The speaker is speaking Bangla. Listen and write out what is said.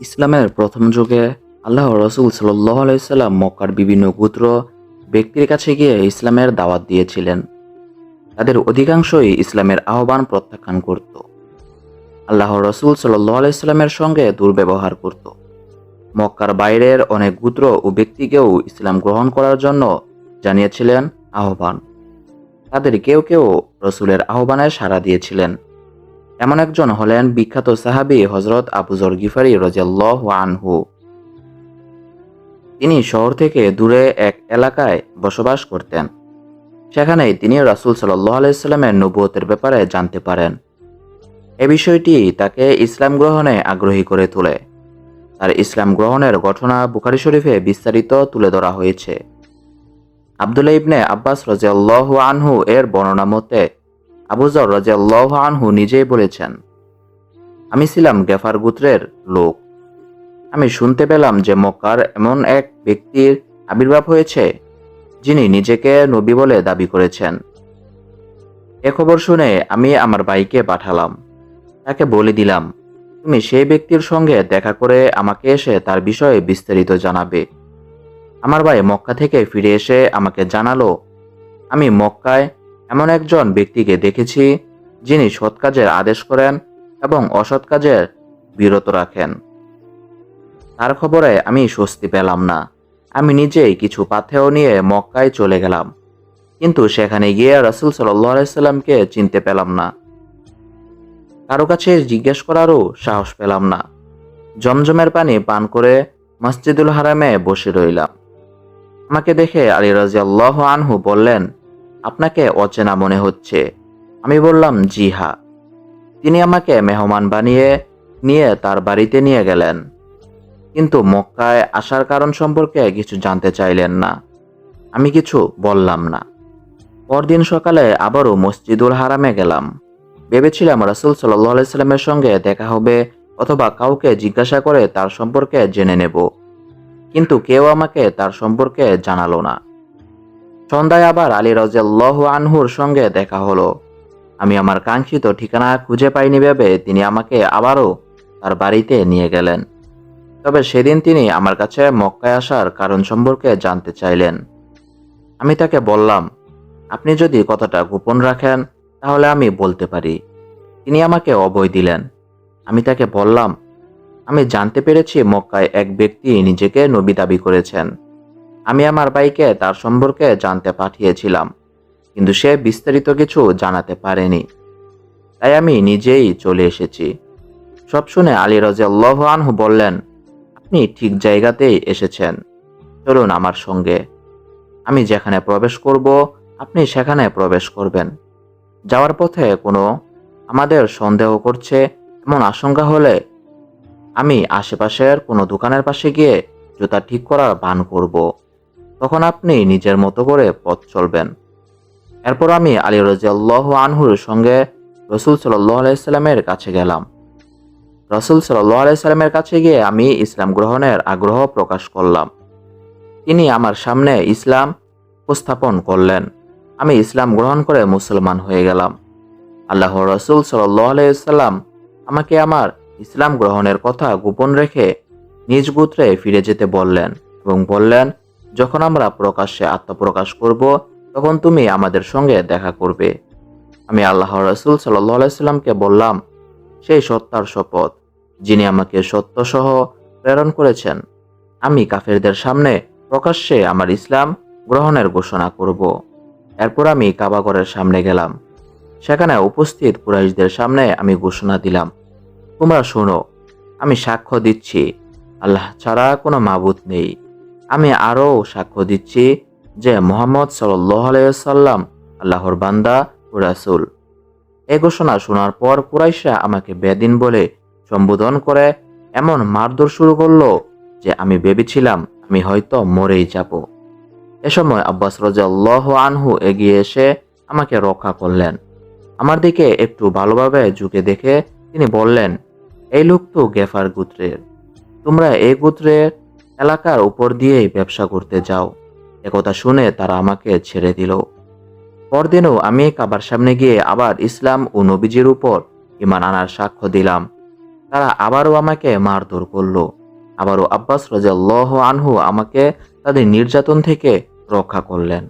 ইসলামের প্রথম যুগে আল্লাহ রসুল সাল্লাহ আলাইসাল্লাম মক্কার বিভিন্ন গোত্র ব্যক্তির কাছে গিয়ে ইসলামের দাওয়াত দিয়েছিলেন। তাদের অধিকাংশই ইসলামের আহ্বান প্রত্যাখ্যান করত। আল্লাহ রসুল সাল্লাহ আলাইস্লামের সঙ্গে দুর্ব্যবহার করত। মক্কার বাইরের অনেক গোত্র ও ব্যক্তিকেও ইসলাম গ্রহণ করার জন্য জানিয়েছিলেন আহ্বান। তাদের কেউ কেউ রসুলের আহ্বানে সাড়া দিয়েছিলেন। এমন একজন হলেন বিখ্যাত সাহাবি হজরত আবুজর গিফারি রজাল্লাহ আনহু। তিনি শহর থেকে দূরে এক এলাকায় বসবাস করতেন। সেখানেই তিনি রাসুল সাল্লাহ আলাইস্লামের নবুয়তের ব্যাপারে জানতে পারেন। এ বিষয়টি তাকে ইসলাম গ্রহণে আগ্রহী করে তোলে। তার ইসলাম গ্রহণের ঘটনা বুখারি শরীফে বিস্তারিত তুলে ধরা হয়েছে। আবদুল্লা ইবনে আব্বাস রাজিয়াল্লাহ আনহু এর বর্ণনা মতে আবুজর রাজিয়াল্লাহ আনহু নিজেই বলেছেন, আমি ছিলাম গেফার গোত্রের লোক। আমি শুনতে পেলাম যে মক্কার এমন এক ব্যক্তির আবির্ভাব হয়েছে, যিনি নিজেকে নবী বলে দাবি করেছেন। এ খবর শুনে আমি আমার ভাইকে পাঠালাম। তাকে বলে দিলাম, তুমি সেই ব্যক্তির সঙ্গে দেখা করে আমাকে এসে তার বিষয়ে বিস্তারিত জানাবে। আমার ভাই মক্কা থেকে ফিরে এসে আমাকে জানালো, আমি মক্কায় এমন একজন ব্যক্তিকে দেখেছি যিনি সৎ কাজের আদেশ করেন এবং অসৎ কাজের বিরত রাখেন। তার খবরে আমি স্বস্তি পেলাম না। আমি নিজেই কিছু পাথেও নিয়ে মক্কায় চলে গেলাম। কিন্তু সেখানে গিয়ে রসুল সাল্লামকে চিনতে পেলাম না। কারও কাছে জিজ্ঞেস করারও সাহস পেলাম না। জমজমের পানি পান করে মসজিদুল হারামে বসে রইলাম। আমাকে দেখে আলী রাজিয়াল্লাহ আনহু বললেন আপনাকে অচেনা মনে হচ্ছে। আমি বললাম জি হা তিনি আমাকে মেহমান বানিয়ে নিয়ে তার বাড়িতে নিয়ে গেলেন। কিন্তু মক্কায় আসার কারণ সম্পর্কে কিছু জানতে চাইলেন না। আমি কিছু বললাম না। পরদিন সকালে আবারও মসজিদুল হারামে গেলাম। ভেবেছিলাম রাসুল সাল্লাহ সাল্লামের সঙ্গে দেখা হবে অথবা কাউকে জিজ্ঞাসা করে তার সম্পর্কে জেনে নেব। কিন্তু কেউ আমাকে তার সম্পর্কে জানালো না। সন্ধ্যায় আবার আলী রাজিয়াল্লাহ আনহুর সঙ্গে দেখা হলো। আমি আমার কাঙ্ক্ষিত ঠিকানা খুঁজে পাইনি ভেবে তিনি আমাকে আবারও তার বাড়িতে নিয়ে গেলেন। তবে সেদিন তিনি আমার কাছে মক্কায় আসার কারণ সম্পর্কে জানতে চাইলেন। আমি তাকে বললাম, আপনি যদি কথাটা গোপন রাখেন, তাহলে আমি বলতে পারি। তিনি আমাকে অবয় দিলেন। আমি তাকে বললাম, আমি জানতে পেরেছি মক্কায় এক ব্যক্তি নিজেকে নবী দাবি করেছেন। আমি আমার ভাইকে তার সম্পর্কে জানতে পাঠিয়েছিলাম, কিন্তু সে বিস্তারিত কিছু জানাতে পারেনি। তাই আমি নিজেই চলে এসেছি। সব শুনে আলী রাজিয়াল্লাহ আনহু বললেন, আপনি ঠিক জায়গাতেই এসেছেন। চলুন আমার সঙ্গে। আমি যেখানে প্রবেশ করব, আপনি সেখানে প্রবেশ করবেন। যাওয়ার পথে কোনো আমাদের সন্দেহ করছে, এমন আশঙ্কা হলে আমি আশেপাশের কোনো দোকানের পাশে গিয়ে জুতা ঠিক করার ভান করব। তখন আপনি নিজের মতো করে পথ চলবেন। এরপর আমি আলী রাজিয়াল্লাহ আনহুর সঙ্গে রসুল সাল্লাহ আলাইস্লামের কাছে গেলাম। রসুল সাল্লাহ আলাইস্লামের কাছে গিয়ে আমি ইসলাম গ্রহণের আগ্রহ প্রকাশ করলাম। তিনি আমার সামনে ইসলাম উপস্থাপন করলেন। আমি ইসলাম গ্রহণ করে মুসলমান হয়ে গেলাম। আল্লাহ রসুল সাল্লাহ আলাইসাল্লাম আমাকে আমার ইসলাম গ্রহণের কথা গোপন রেখে নিজ গোত্রে ফিরে যেতে বললেন এবং বললেন যখন আমরা প্রকাশ্যে আত্মপ্রকাশ করব, তখন তুমি আমাদের সঙ্গে দেখা করবে। আমি আল্লাহ রসুল সাল্লাহ আলাইসাল্লামকে বললাম, সেই সত্তার শপথ, যিনি আমাকে সত্যসহ প্রেরণ করেছেন, আমি কাফেরদের সামনে প্রকাশ্যে আমার ইসলাম গ্রহণের ঘোষণা করব। এরপর আমি কাবাগরের সামনে গেলাম। সেখানে উপস্থিত কুরাইশদের সামনে আমি ঘোষণা দিলাম, তোমরা শোনো, আমি সাক্ষ্য দিচ্ছি, আল্লাহ ছাড়া কোনো মাবুত নেই। আমি আরও সাক্ষ্য দিচ্ছি যে মোহাম্মদ আলাইসাল্লাম আল্লাহর বান্দা ও রাসুল। এ ঘোষণা শোনার পর কুরাইশা আমাকে বেদিন বলে সম্বোধন করে এমন মারধর শুরু করল যে আমি ভেবেছিলাম আমি হয়তো মরেই যাব। এ সময় আব্বাস রাজাল্লাহ আনহু এগিয়ে এসে আমাকে রক্ষা করলেন। আমার দিকে একটু ভালোভাবে ঝুঁকে দেখে তিনি বললেন, এই লোক তো গেফার গোত্রের। তোমরা এই গোত্রের এলাকার উপর দিয়েই ব্যবসা করতে যাও। একথা শুনে তারা আমাকে ছেড়ে দিল। পরদিনও আমি কাবার সামনে গিয়ে আবার ইসলাম ও নবীজির উপর ইমান আনার সাক্ষ্য দিলাম। তারা আবারও আমাকে মারধর করল। আবারও আব্বাস রাজিয়াল্লাহ আনহু আমাকে তাদের নির্যাতন থেকে রক্ষা করলেন।